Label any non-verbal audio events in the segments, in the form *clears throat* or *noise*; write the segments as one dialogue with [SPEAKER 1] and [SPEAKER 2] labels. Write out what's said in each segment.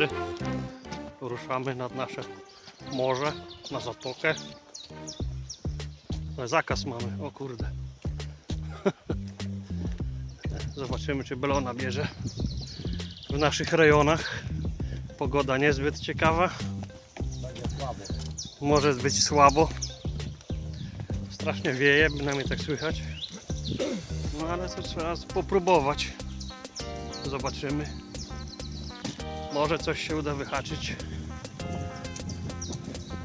[SPEAKER 1] dobry. Ruszamy nad nasze morze, na zatokę. No, zakaz mamy, o kurde. *laughs* Zobaczymy, czy Belona bierze w naszych rejonach. Pogoda niezbyt ciekawa. Może być słabo. Strasznie wieje, bynajmniej tak słychać. No ale to trzeba popróbować. Zobaczymy. Może coś się uda wyhaczyć.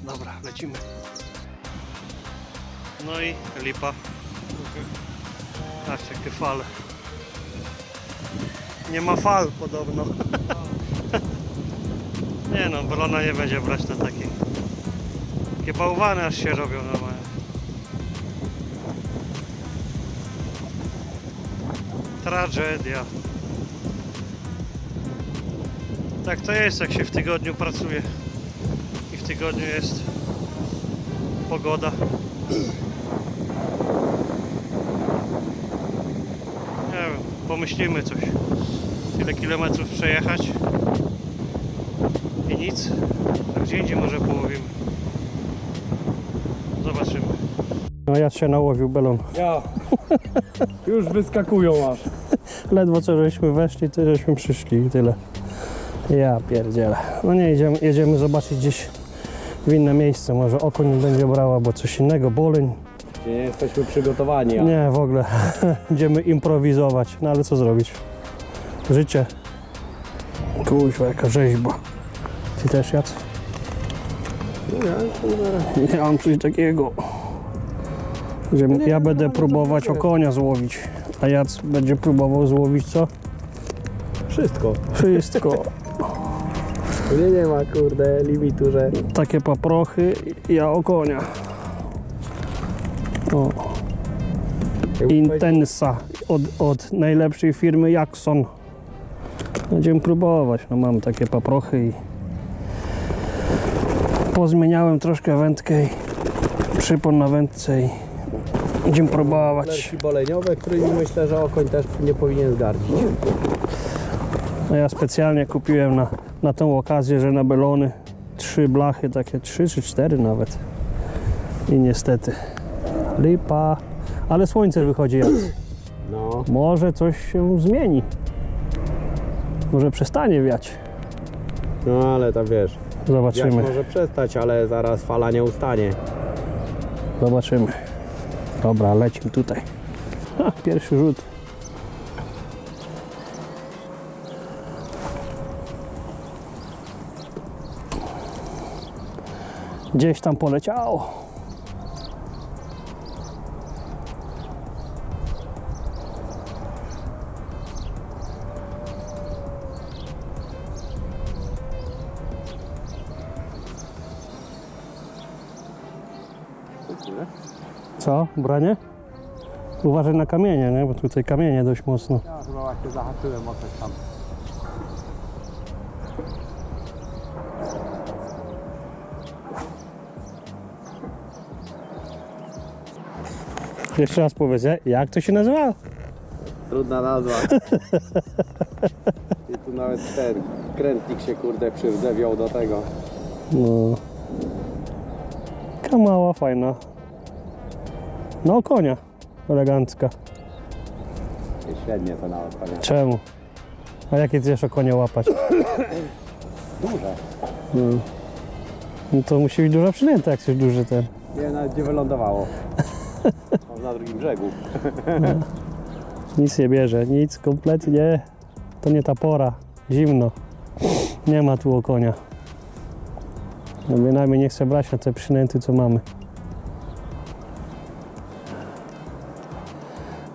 [SPEAKER 1] Dobra, lecimy. No i lipa. Patrzcie, jakie fale. Nie ma fal podobno. *laughs* Nie no, Belona nie będzie brać na takiej. Takie bałwany aż się robią normalnie. Tragedia. Tak to jest, jak się w tygodniu pracuje. I w tygodniu jest pogoda. Nie wiem, pomyślimy coś. Tyle kilometrów przejechać i nic. A gdzie indziej może połowimy. Zobaczymy. No ja się nałowił belon.
[SPEAKER 2] Ja. *laughs* Już wyskakują aż.
[SPEAKER 1] Ledwo co żeśmy weszli, to żeśmy przyszli i tyle. Ja pierdzielę. No nie, jedziemy, jedziemy zobaczyć gdzieś w inne miejsce. Może okoń będzie brała, bo coś innego, boleń.
[SPEAKER 2] Nie jesteśmy przygotowani. a-
[SPEAKER 1] Nie, w ogóle. *laughs* Będziemy improwizować. No ale co zrobić? Życie. Kuźwa, jaka rzeźba. Ty też jadł?
[SPEAKER 2] Ja
[SPEAKER 1] mam coś takiego.
[SPEAKER 2] Nie,
[SPEAKER 1] ja
[SPEAKER 2] nie,
[SPEAKER 1] będę próbować okonia złowić. A Jac będzie próbował złowić co?
[SPEAKER 2] Wszystko.
[SPEAKER 1] Wszystko.
[SPEAKER 2] Nie, nie ma kurde limitu, że...
[SPEAKER 1] Takie paprochy, ja okonia. O, Intensa od, od najlepszej firmy Jackson. Będziemy próbować. No mam takie paprochy i pozmieniałem troszkę wędkę i przypon na wędce i będziemy próbować.
[SPEAKER 2] Boleniowe, którymi myślę, że okoń też nie powinien zgardzić.
[SPEAKER 1] No ja specjalnie kupiłem na, na tą okazję, że na belony trzy blachy, takie trzy czy cztery nawet. I niestety lipa, ale słońce wychodzi jak. *clears throat*
[SPEAKER 2] No.
[SPEAKER 1] Może coś się zmieni. Może przestanie wiać.
[SPEAKER 2] No ale tam wiesz,
[SPEAKER 1] Zobaczymy.
[SPEAKER 2] może przestać, ale zaraz fala nie ustanie.
[SPEAKER 1] Zobaczymy. Dobra, lecimy tutaj. Ha, pierwszy rzut. Gdzieś tam poleciało. Co? Branie? Uważaj na kamienie, nie? Bo tutaj kamienie dość mocno.
[SPEAKER 2] Ja chyba właśnie zahaczyłem o coś tam.
[SPEAKER 1] Jeszcze raz powiedz, jak- to się nazywa?
[SPEAKER 2] Trudna nazwa. *laughs* I tu nawet ten krętnik się kurde przywdewiał do tego.
[SPEAKER 1] No. Taka mała, fajna. No konia. Elegancka.
[SPEAKER 2] I średnie to nawet pamiętam.
[SPEAKER 1] Czemu? A jakie chcesz o konia łapać? *coughs*
[SPEAKER 2] Duże.
[SPEAKER 1] No. no to musi być duża przynęta, jak coś duży ten.
[SPEAKER 2] Nie, nawet gdzie wylądowało. *laughs* Na drugim brzegu. *laughs*
[SPEAKER 1] Nic nie bierze, nic, kompletnie. To nie ta pora. Zimno. Nie ma tu o konia. No bynajmniej nie chcę brać na te przynęty, co mamy.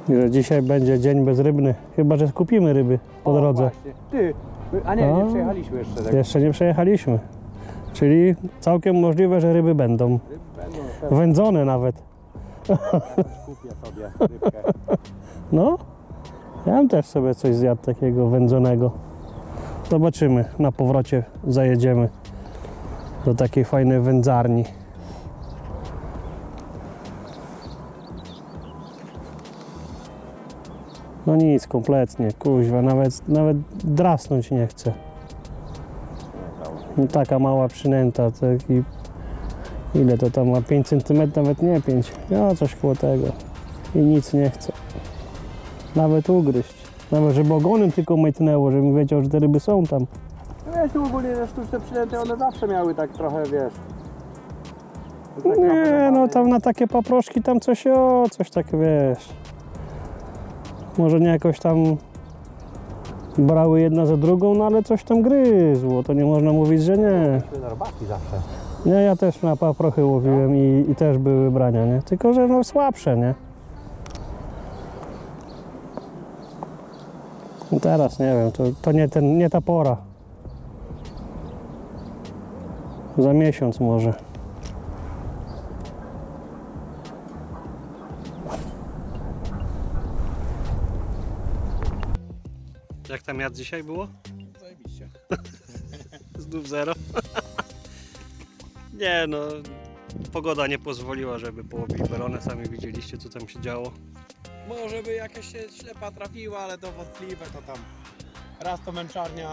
[SPEAKER 1] Że dzisiaj będzie dzień bezrybny. Chyba, że skupimy ryby po
[SPEAKER 2] O,
[SPEAKER 1] drodze.
[SPEAKER 2] właśnie. Ty, my, a nie,
[SPEAKER 1] O.
[SPEAKER 2] nie przejechaliśmy jeszcze tego.
[SPEAKER 1] Jeszcze nie przejechaliśmy. Czyli całkiem możliwe, że ryby będą.
[SPEAKER 2] Będą
[SPEAKER 1] Wędzone nawet.
[SPEAKER 2] Kupię sobie rybkę.
[SPEAKER 1] No, ja bym też sobie coś zjadł takiego wędzonego. Zobaczymy, na powrocie zajedziemy do takiej fajnej wędzarni. No nic, kompletnie, kuźwa, nawet, nawet drasnąć nie chcę. No taka mała przynęta, taki... Ile to tam ma? 5 cm, nawet nie 5. Ja coś koło tego. I nic nie chce. Nawet ugryźć. Nawet żeby ogonem tylko mytnęło, żebym wiedział, że te ryby są tam.
[SPEAKER 2] No wiesz, tu ogólnie te sztuczne przynęty, one zawsze miały tak trochę, wiesz... tak
[SPEAKER 1] Nie, no tam na takie paproszki tam coś o, coś tak wiesz. Może nie jakoś tam brały jedna za drugą, no ale coś tam gryzło, to nie można mówić, że nie.
[SPEAKER 2] Na robaki zawsze.
[SPEAKER 1] Nie, ja też na paprochy łowiłem i, i też były brania, nie? Tylko, że no słabsze, nie? No teraz nie wiem, to, to nie, ten, nie ta pora. Za miesiąc może. Jak tam jad dzisiaj było?
[SPEAKER 2] Zajebiście. *laughs*
[SPEAKER 1] Znów zero. *laughs* nie no, pogoda nie pozwoliła, żeby połowić belonę. Sami widzieliście, co tam się działo.
[SPEAKER 2] Może by jakaś się ślepa trafiła, ale to wątpliwe, to tam raz to męczarnia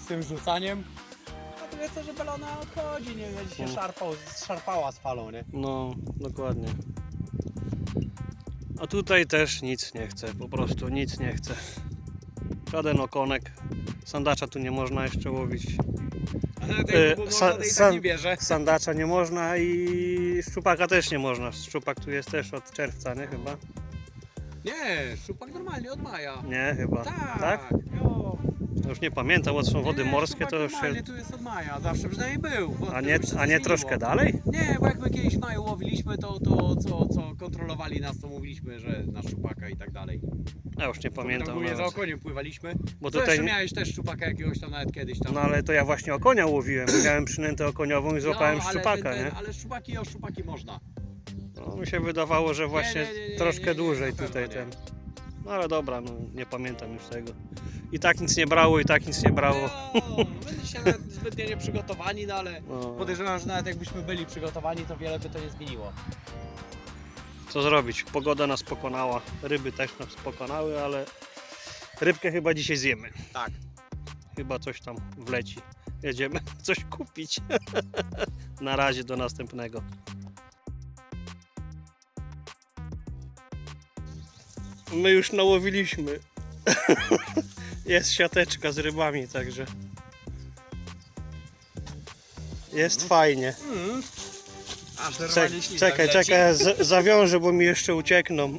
[SPEAKER 2] z tym rzucaniem, a drugie to, że balona odchodzi, nie będzie się
[SPEAKER 1] Mm.
[SPEAKER 2] szarpał, szarpała z falą, nie?
[SPEAKER 1] No, dokładnie. A tutaj też nic nie chce, po prostu nic nie chce. Żaden okonek. Sandacza tu nie można jeszcze łowić.
[SPEAKER 2] Ale
[SPEAKER 1] E, sa-
[SPEAKER 2] to i
[SPEAKER 1] sa-
[SPEAKER 2] tak nie bierze.
[SPEAKER 1] Sandacza nie można i szczupaka też nie można. Szczupak tu jest też od czerwca, nie chyba?
[SPEAKER 2] Nie, szczupak normalnie od maja.
[SPEAKER 1] Nie, chyba.
[SPEAKER 2] Tak,
[SPEAKER 1] Tak? No Już nie pamiętam, bo to są wody
[SPEAKER 2] Nie,
[SPEAKER 1] morskie, to już się...
[SPEAKER 2] tu jest od maja, zawsze przynajmniej był. bo
[SPEAKER 1] A nie,
[SPEAKER 2] już się
[SPEAKER 1] a nie
[SPEAKER 2] zmieniło.
[SPEAKER 1] troszkę dalej?
[SPEAKER 2] Nie, bo jak my kiedyś w maju łowiliśmy, to, to co, co kontrolowali nas, to mówiliśmy, że na szczupaka i tak dalej.
[SPEAKER 1] Ja już nie pamiętam.
[SPEAKER 2] Ogólnie za
[SPEAKER 1] nawet.
[SPEAKER 2] okoniem pływaliśmy.
[SPEAKER 1] Bo
[SPEAKER 2] Co
[SPEAKER 1] tutaj...
[SPEAKER 2] miałeś też szczupaka jakiegoś tam nawet kiedyś tam.
[SPEAKER 1] No ale to ja właśnie okonia łowiłem. Miałem przynętę okoniową i złapałem
[SPEAKER 2] No, ale
[SPEAKER 1] szczupaka,
[SPEAKER 2] ten,
[SPEAKER 1] nie?
[SPEAKER 2] Ale szczupaki o szczupaki można.
[SPEAKER 1] No, mi się wydawało, że właśnie
[SPEAKER 2] nie, nie, nie,
[SPEAKER 1] troszkę
[SPEAKER 2] nie, nie,
[SPEAKER 1] dłużej
[SPEAKER 2] na pewno
[SPEAKER 1] tutaj
[SPEAKER 2] nie.
[SPEAKER 1] ten. No ale dobra, no nie pamiętam już tego. I tak nic nie brało, i tak nic nie brało.
[SPEAKER 2] No, będziecie się nawet zbytnio nieprzygotowani, no ale
[SPEAKER 1] No,
[SPEAKER 2] podejrzewam, że nawet jakbyśmy byli przygotowani, to wiele by to nie zmieniło.
[SPEAKER 1] co zrobić? Pogoda nas pokonała, ryby też nas pokonały, ale rybkę chyba dzisiaj zjemy.
[SPEAKER 2] Tak.
[SPEAKER 1] Chyba coś tam wleci. Jedziemy *laughs* coś kupić. *laughs* Na razie do następnego. My już nałowiliśmy. *laughs* Jest siateczka z rybami, także jest fajnie.
[SPEAKER 2] Mm. Aż
[SPEAKER 1] Czek, czekaj, czekaj, z- zawiążę, bo mi jeszcze uciekną. *laughs*